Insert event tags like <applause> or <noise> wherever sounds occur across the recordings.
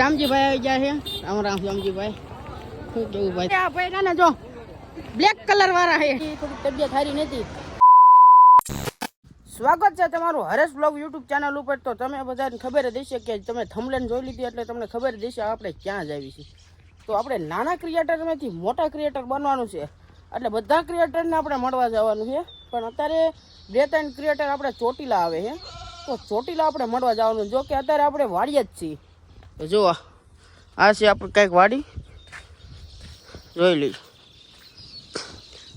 શ્યામજીભાઈ આવી ગયા છે. રામ રામ શ્યામજીભાઈ. શું કેવું ભાઈ? આ ભાઈ ના જો. બ્લેક કલર વાળા છે. થોડી તબિયત સારી નથી સ્વાગત છે તમારું હરેશ બ્લોગ યુટ્યુબ ચેનલ ઉપર. તો તમે બધાને ખબર જ હશે કે તમે થમલેન જોઈ લીધી એટલે તમને ખબર જ હશે આપણે ક્યાં જ આવી છીએ. તો આપણે નાના ક્રિએટરમાંથી મોટા ક્રિએટર બનવાનું છે. એટલે બધા ક્રિએટરને આપણે મળવા જવાનું છે. પણ અત્યારે બે ત્રણ ક્રિએટર આપણે ચોટીલા આવે છે. તો ચોટીલા આપણે મળવા જવાનું જો કે અત્યારે આપણે વાળીએ જ છીએ. તો જુઓ આ છે આપણે કંઈક વાડી. જોઈ લઈ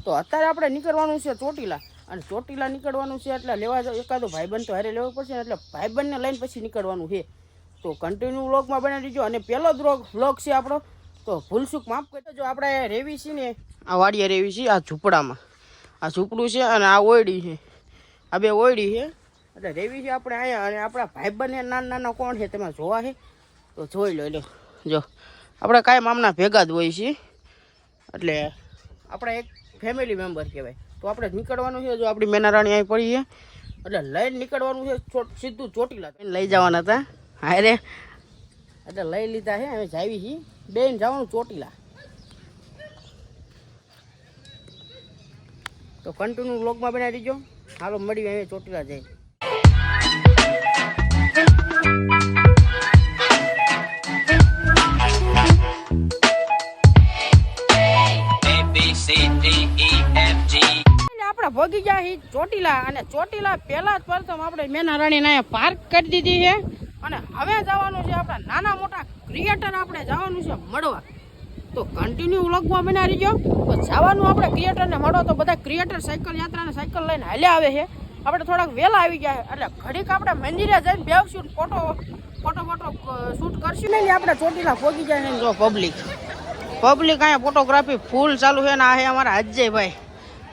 તો અત્યારે આપણે નીકળવાનું છે ચોટીલા. અને ચોટીલા નીકળવાનું છે એટલે લેવા એકાદો ભાઈબંધ તો હારે લેવો પડશે એટલે ભાઈબંધને લઈને પછી નીકળવાનું છે. તો કન્ટિન્યુ વ્લોગમાં બનાવી દીજો. અને પહેલો જ વ્લોગ છે આપણો. તો ભૂલસુખ માફ કરજો જો આપણે રેવી છીએ ને, આ વાડીએ રેવી છીએ, આ ઝૂંપડામાં. આ ઝૂંપડું છે અને આ ઓયડી છે. આ બે ઓયડી છે. એટલે રેવી છે આપણે અહીંયા. અને આપણા ભાઈબંધને નાના નાના કોણ છે? તમે જોવા છે. તો જોઈ લો એટલે જો, આપણે કાંઈ મામના ભેગા જ હોય છીએ. એટલે આપણે એક ફેમિલી મેમ્બર કહેવાય. તો આપણે નીકળવાનું છે, જો આપણી મેનારાણી અહીં પડી છે. એટલે લઈને નીકળવાનું છે સીધું ચોટીલા લઈ જવાના હતા. હા રે. એટલે લઈ લીધા છે, અમે જાવી છીએ. બેન જવાનું ચોટીલા. તો કન્ટિન્યુ બ્લોગમાં બનાવી દીજો. હાલો મળી અમે ચોટીલા જઈ આપણે ભોગી ગયા હી ચોટીલા અને ચોટીલા પહેલા જ પ્રથમ આપણે મેના રાણીને અહીંયા પાર્ક કરી દીધી છે. અને હવે જવાનું છે આપણા નાના મોટા ક્રિએટર આપણે જવાનું છે મળવા. તો કન્ટિન્યુ વ્લોગમાં બના રહીજો. તો જવાનું આપણે ક્રિએટરને મળો તો બધા ક્રિએટર સાયકલ યાત્રાને સાયકલ લઈને હાલ્યા આવે છે. આપણે થોડાક વહેલા આવી ગયા એટલે ઘડીક આપણે મંદિરે જઈને બેસશું ફોટો ફોટો ફોટો શૂટ કરશું. ને આપણે ચોટીલા પહોંચી જાય ને જો પબ્લિક પબ્લિક અહીંયા ફોટોગ્રાફી ફૂલ ચાલુ છે ને આ છે અમારા અજયભાઈ.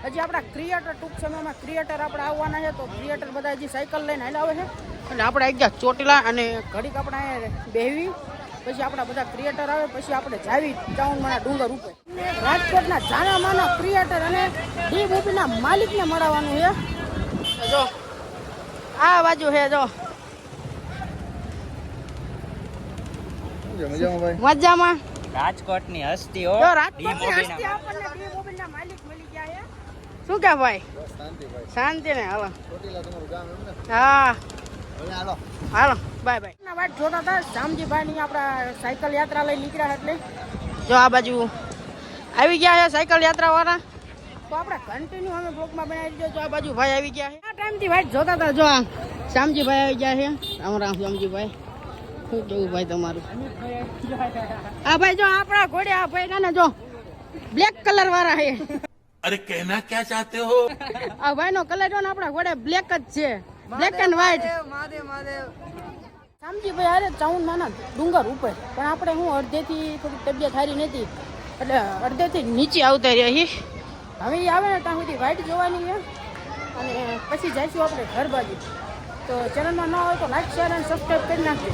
હજી આપણા ક્રિએટર ટૂંક સમયમાં ક્રિએટર આપણે આવવાના છે તો ક્રિએટર બધા હજી સાયકલ લઈને હાલ આવે છે. એટલે આપણે આવી ગયા ચોટીલા અને ઘડીક આપણે અહીંયા બેહવી પછી આપણા બધા ક્રિએટર આવે પછી આપણે જાવી ટાઉનમાં ડુંગર ઉપર. રાજકોટના જાના માના ક્રિએટર અને ડી મૂવીના માલિકને મળવાનું છે. તો જો આ બાજુ છે જો. મજામાં રાજકોટની હસ્તી હો. રાજકોટની હસ્તી આપણને ડી મૂવીના માલિક મળી ગયા છે શું કે ભાઈ? શાંતિ ને હાલો. હા. હાલો. Bye bye. ના વાત જોતા હતા શામજીભાઈ ની આપણા સાયકલ યાત્રા લઈ નીકળ્યા એટલે. જો આ બાજુ આવી ગયા છે સાયકલ યાત્રા વાળા તો આપણે કન્ટિન્યુ અમે બ્લોકમાં બનાવી દીધો જો આ બાજુ ભાઈ આવી ગયા છે. આ ટાઈમથી ભાઈ જોતા હતા જો આ શામજીભાઈ આવી ગયા છે. રામ રામ શામજીભાઈ શું કેવું ભાઈ તમારું? આ ભાઈ જો આપણા ઘોડે આ ભાઈ ને જો. બ્લેક કલર વાળા છે. અરે કહેના ક્યાં ચાહતે હો? <laughs> આ ભાઈ નો કલર જોન આપણા ઘોડે બ્લેક જ છે. બ્લેક એન્ડ વ્હાઇટ માદે માદે શામજી ભાઈ અરે ચાઉન માના ડુંગર ઉપર. પણ આપણે હું અડધેથી થોડી તબિયત સારી નથી. એટલે અડધેથી નીચે આવતા રહ્યા છીએ હવે આવે ને ત્યાં સુધી વ્હાઇટ જોવાની છે. અને પછી જઈશું આપણે ઘર બાજુ. તો ચેનલમાં ન હોય તો લાઈક શેર અને સબસ્ક્રાઈબ કરી નાખજો.